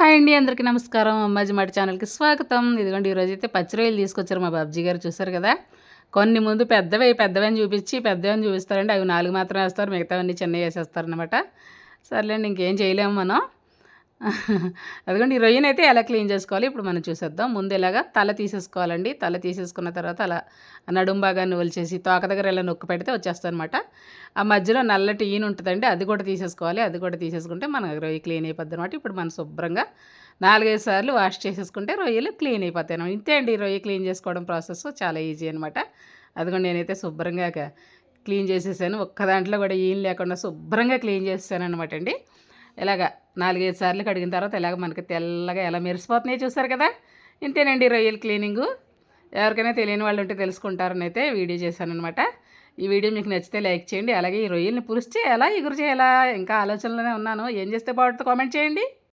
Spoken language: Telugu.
హాయ్ అండి అందరికీ నమస్కారం. అమ్మాజీ మాట ఛానల్కి స్వాగతం. ఇదిగోండి ఈరోజు అయితే పచ్చి రొయ్యలు తీసుకొచ్చారు మా బాబ్జీ గారు చూసారు కదా? కొన్ని ముందు పెద్దవి పెద్దవని చూపించి పెద్దవని చూపిస్తారండి. అవి నాలుగు మాత్రం వేస్తారు మిగతావన్నీ చిన్నవి వేసేస్తారనమాట సర్లేండి ఇంకేం చేయలేము మనం. అదిగోండి ఈ రొయ్యను అయితే ఎలా క్లీన్ చేసుకోవాలి? ఇప్పుడు మనం చూసేద్దాం. ముందు ఇలాగా తల తీసేసుకోవాలండి. తల తీసేసుకున్న తర్వాత అలా నడుం భాగాన్ని ఒలిచేసి తోక దగ్గర ఇలా నొక్కు పెడితే వచ్చేస్తుంది అనమాట ఆ మధ్యలో నల్లటి ఈయన ఉంటుందండి. అది కూడా తీసేసుకోవాలి. అది కూడా తీసేసుకుంటే మన రొయ్య క్లీన్ అయిపోద్ది అనమాట ఇప్పుడు మనం శుభ్రంగా నాలుగైదు సార్లు వాష్ చేసేసుకుంటే రొయ్యలు క్లీన్ అయిపోతాయి అనమాట ఇంతే అండి రొయ్య క్లీన్ చేసుకోవడం ప్రాసెస్ చాలా ఈజీ అనమాట అదిగోండి నేనైతే శుభ్రంగా క్లీన్ చేసేసాను. ఒక్క దాంట్లో కూడా ఈన్ లేకుండా శుభ్రంగా క్లీన్ చేసేసాను అనమాట అండి. ఇలాగా నాలుగైదు సార్లు కడిగిన తర్వాత ఇలాగ మనకి తెల్లగా ఎలా మెరిసిపోతున్నాయి చూసారు కదా? ఇంతేనండి రొయ్యల క్లీనింగు. ఎవరికైనా తెలియని వాళ్ళు ఉంటే తెలుసుకుంటారని అయితే వీడియో చేశానమాట ఈ వీడియో మీకు నచ్చితే లైక్ చేయండి అలాగే ఈ రొయ్యల్ని పులిస్తే ఎలా ఎగురు చేయాలా ఇంకా ఆలోచనలోనే ఉన్నాను. ఏం చేస్తే బాగుంటుందో కామెంట్ చేయండి.